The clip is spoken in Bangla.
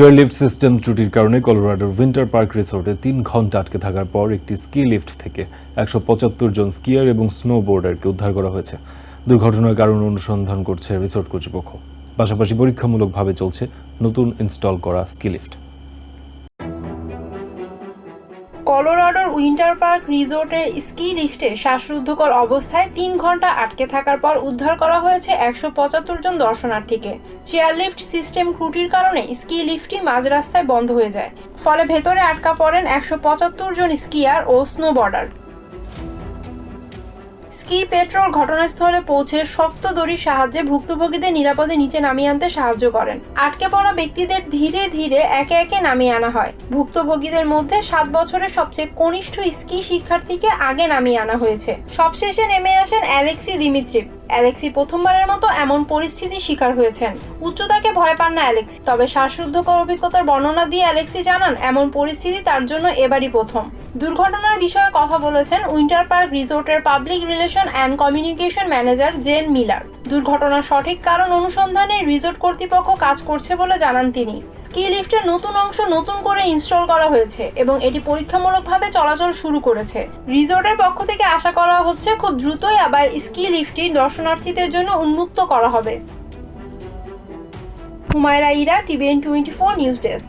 চেয়ারলিফট সিস্টেম ত্রুটির কারণে কলোরাডোর উইন্টার পার্ক রিসোর্টে তিন ঘণ্টা আটকে থাকার পর একটি স্কি লিফট থেকে একশো পঁচাত্তর জন স্কিয়ার এবং স্নো বোর্ডারকে উদ্ধার করা হয়েছে। দুর্ঘটনার কারণ অনুসন্ধান করছে রিসোর্ট কর্তৃপক্ষ। পাশাপাশি পরীক্ষামূলকভাবে চলছে নতুন ইনস্টল করা স্কি লিফট। কলোরাডোর উইন্টার পার্ক রিসোর্টের স্কি লিফটে শ্বাসরুদ্ধকর অবস্থায় তিন ঘণ্টা আটকে থাকার পর উদ্ধার করা হয়েছে একশো পঁচাত্তর জন দর্শনার্থীকে। চেয়ার লিফট সিস্টেম ত্রুটির কারণে স্কি লিফটটি মাঝ রাস্তায় বন্ধ হয়ে যায়। ফলে ভেতরে আটকা পড়েন একশো পঁচাত্তর জন স্কিয়ার ও স্নোবোর্ডার। স্কি পেট্রোল ঘটনাস্থলে পৌঁছে শক্ত দড়ির সাহায্যে ভুক্তভোগীদের নিরাপদে নিচে নামিয়ে আনতে সাহায্য করেন। আটকে পড়া ব্যক্তিদের ধীরে ধীরে একে একে নামিয়ে আনা হয়। ভুক্তভোগীদের মধ্যে সাত বছরের সবচেয়ে কনিষ্ঠ স্কি শিক্ষার্থীকে আগে নামিয়ে আনা হয়েছে। সবশেষে নেমে আসেন অ্যালেক্সি দিমিত্রিভ অ্যালেক্সি প্রথমবারের মতো এমন পরিস্থিতির শিকার হয়েছেন। উচ্চতাকে ভয় পান না অ্যালেক্সি, তবে শ্বাসরুদ্ধকর অভিজ্ঞতার বর্ণনা দিয়ে অ্যালেক্সি জানান, এমন পরিস্থিতি তার জন্য এবারই প্রথম। দুর্ঘটনার বিষয়ে কথা বলেছেন উইন্টার পার্ক রিসোর্টের public relation and communication manager Jen Miller. দুর্ঘটনার সঠিক কারণ অনুসন্ধানে রিসোর্ট কর্তৃপক্ষ কাজ করছে বলে জানান তিনি। স্কি লিফটের নতুন অংশ নতুন করে ইনস্টল করা হয়েছে এবং এটি পরীক্ষামূলকভাবে চলাচল শুরু করেছে। রিসোর্টের পক্ষ থেকে আশা করা হচ্ছে খুব দ্রুতই আবার স্কি লিফটটি দর্শনার্থীদের জন্য উন্মুক্ত করা হবে। Humayra Ira, TVN twenty four news desk.